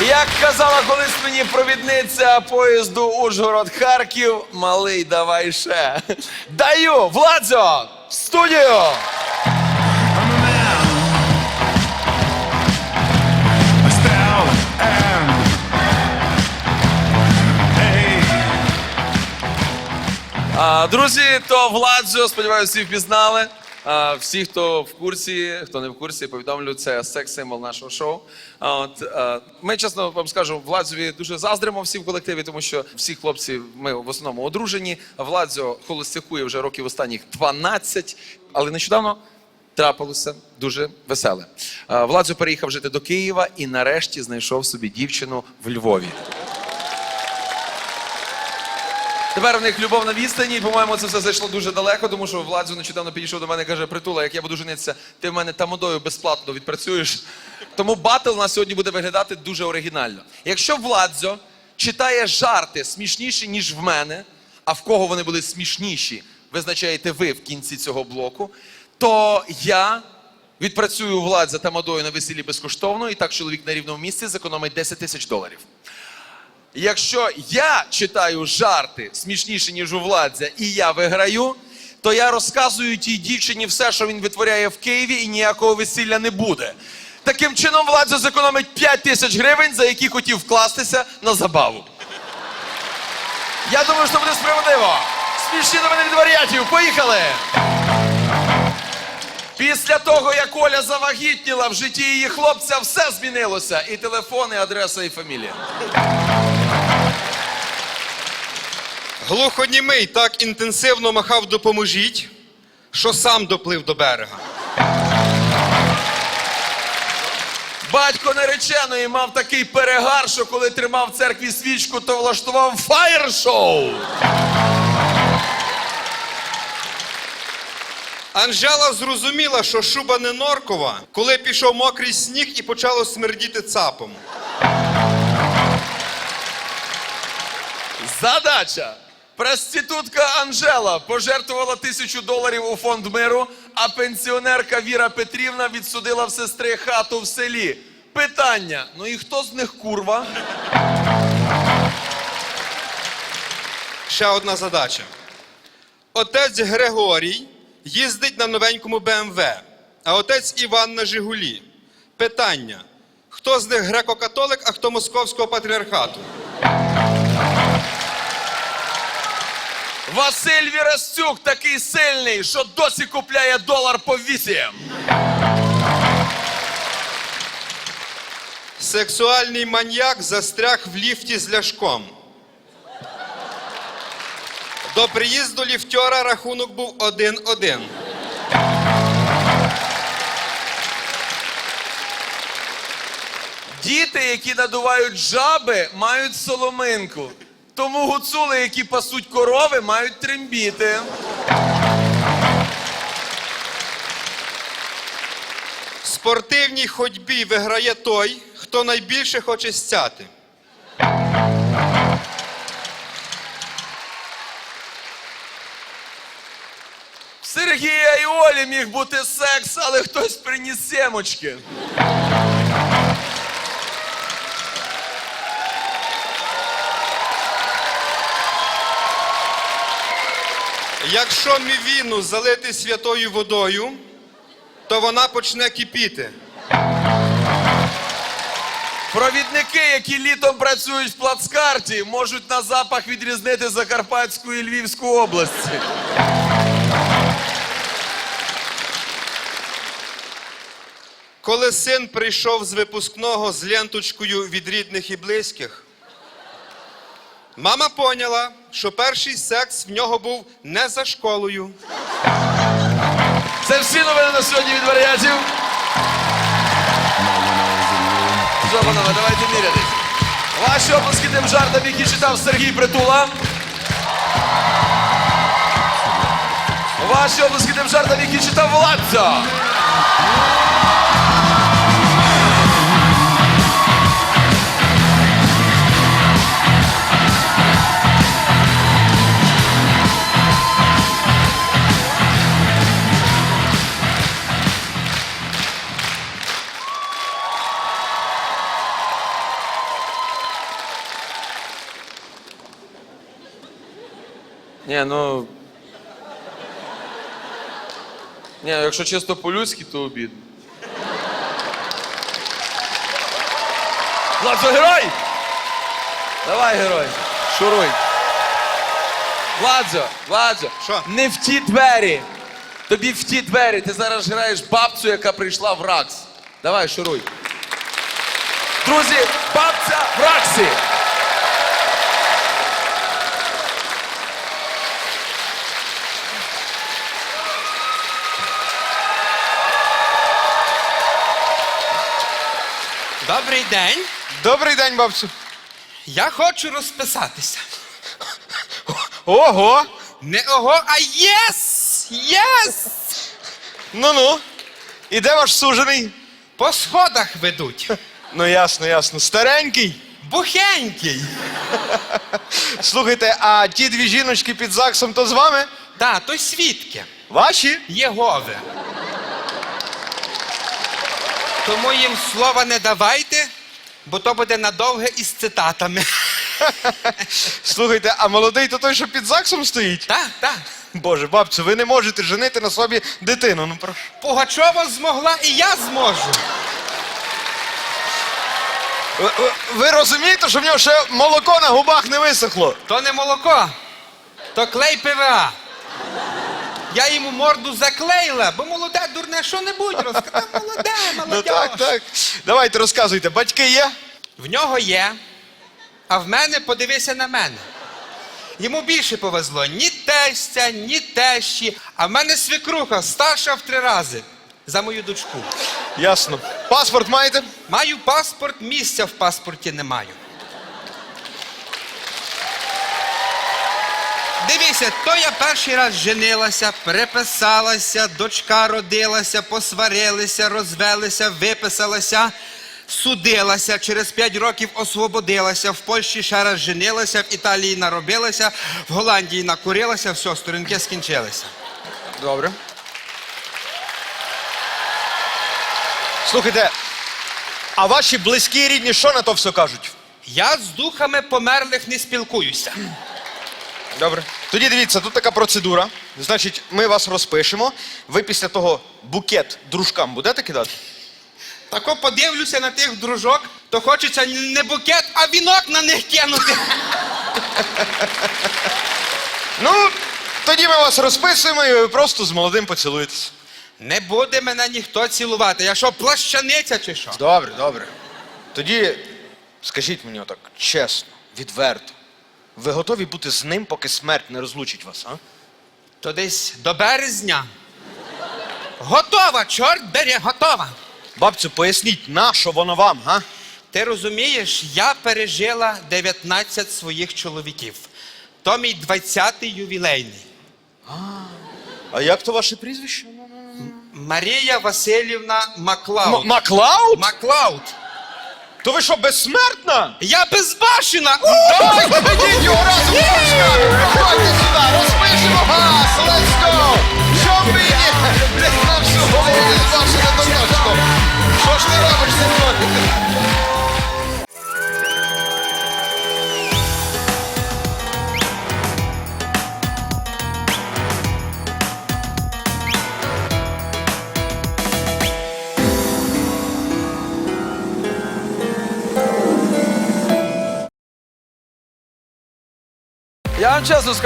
Як казала колись мені провідниця поїзду Ужгород-Харків, малий давай ще. Даю, Владзо, в студію! Друзі, то Владзо, сподіваюся, всі впізнали. Всі, хто в курсі, хто не в курсі, повідомлю, це секс-символ нашого шоу. От, ми, чесно вам скажу, Владзові дуже заздримо всі в колективі, тому що всі хлопці, ми в основному одружені. Владзо холостякує вже років останніх 12, але нещодавно трапилося дуже веселе. Владзо переїхав жити до Києва і нарешті знайшов собі дівчину в Львові. Тепер в них любов на відстані, і, по-моєму, це все зайшло дуже далеко, тому що Владзо нещодавно підійшов до мене і каже: Притула, як я буду женитися, ти в мене тамодою безплатно відпрацюєш. Тому батл у нас сьогодні буде виглядати дуже оригінально. Якщо Владзо читає жарти смішніші, ніж в мене, а в кого вони були смішніші, визначаєте ви в кінці цього блоку, то я відпрацюю Владза тамадою на весіллі безкоштовно, і так чоловік на рівному місці зекономить 10 тисяч доларів. Якщо я читаю жарти смішніші, ніж у Владзя, і я виграю, то я розказую тій дівчині все, що він витворяє в Києві, і ніякого весілля не буде. Таким чином, Владзо зекономить 5 тисяч гривень, за які хотів вкластися на забаву. Я думаю, що буде справедливо. Смішні новини від варіатів. Поїхали! Після того, як Оля завагітніла, в житті її хлопця все змінилося. І телефон, і адреса, і фамілія. Глухонімий так інтенсивно махав допоможіть, що сам доплив до берега. Батько нареченої мав такий перегар, що коли тримав в церкві свічку, то влаштував фаєр-шоу. Анжела зрозуміла, що шуба не норкова, коли пішов мокрий сніг і почало смердіти цапом. Задача. Проститутка Анжела пожертвувала тисячу доларів у фонд миру, а пенсіонерка Віра Петрівна відсудила в сестри хату в селі. Питання: ну і хто з них курва? Ще одна задача. Отець Григорій їздить на новенькому БМВ, а отець Іван на Жигулі. Питання: хто з них греко-католик, а хто московського патріархату? Василь Вірастюк такий сильний, що досі купляє долар по вісім. Сексуальний маньяк застряг в ліфті з ляшком. До приїзду ліфтера рахунок був 1-1. Діти, які надувають жаби, мають соломинку. Тому гуцули, які пасуть корови, мають трембіти. В спортивній ходьбі виграє той, хто найбільше хоче стяти. Сергія і Олі міг бути секс, але хтось приніс семочки. Якщо мівіну залити святою водою, то вона почне кипіти. Провідники, які літом працюють в плацкарті, можуть на запах відрізнити Закарпатську і Львівську області. Коли син прийшов з випускного з ленточкою від рідних і близьких, мама поняла, що перший секс в нього був не за школою. Це всі новини на сьогодні від варіатів. Що, давайте мірятись. Ваші оплески тим жартам, які читав Сергій Притула. Ваші оплески тим жартам, які читав Владзо. Ні, ну. Ні, якщо чисто по-людськи, то обідно. Владзо, герой! Давай, герой, шуруй. Владзо, Владзо, Що? не в ті двері. Тобі в ті двері. Ти зараз граєш бабцю, яка прийшла в РАКС. Давай, шуруй. Друзі, бабця в РАКСі. Добрий день. Добрий день, бабцю. Я хочу розписатися. Ого! Не ого, а єс! Єс! Ну-ну. І де ваш сужений? По сходах ведуть. Ну, ясно, ясно. Старенький. Бухенький. Слухайте, а ті дві жіночки під ЗАГСом то з вами? Та, то свідки. Ваші? Єгови. Тому їм слова не давайте, бо то буде надовге із цитатами. Слухайте, а молодий то той, що під ЗАГСом стоїть? Так, так. Боже, бабцю, ви не можете женити на собі дитину. Ну прошу. Пугачова змогла і я зможу. Ви, ви- ви розумієте, що в нього ще молоко на губах не висохло? То не молоко, то клей ПВА. Я йому морду заклеїла, бо молоде дурне що-небудь розказав. Молоде, Ну так, так. Давайте розказуйте, батьки є? В нього є, а в мене подивися на мене. Йому більше повезло ні тестя, ні тещі, а в мене свекруха старша в три рази за мою дочку. Ясно. Паспорт маєте? Маю паспорт, місця в паспорті не маю. Дивися, то я перший раз женилася, переписалася, дочка родилася, посварилися, розвелися, виписалася, судилася, через п'ять років освободилася, в Польщі ще раз женилася, в Італії наробилася, в Голландії накурилася, все, сторінки скінчилися. Добре. Слухайте, а ваші близькі і рідні що на то все кажуть? Я з духами померлих не спілкуюся. Добре. Тоді дивіться, тут така процедура. Значить, ми вас розпишемо. Ви після того букет дружкам будете кидати? Тако подивлюся на тих дружок, то хочеться не букет, а вінок на них кинути. Ну, тоді ми вас розписуємо і ви просто з молодим поцілуєтесь. Не буде мене ніхто цілувати. Я що, плащаниця чи що? Добре, добре. Тоді скажіть мені отак, чесно, відверто. Ви готові бути з ним, поки смерть не розлучить вас, а? То десь до березня. Готова, чорт бери, готова. Бабцю, поясніть, на що воно вам, га? Ти розумієш, я пережила 19 своїх чоловіків. То мій 20-й ювілейний. А як то ваше прізвище? Марія Васильівна Маклауд. М- Маклауд? Маклауд. То ви що, безсмертна? Я безбашена! Давай ведіть його разом з дружками! Приходьте сюди, розпишемо газ, let's go! Що ви є? Нам всю голову не збавши на. Що ж ти робиш зі мною? Я вам чесно скажу.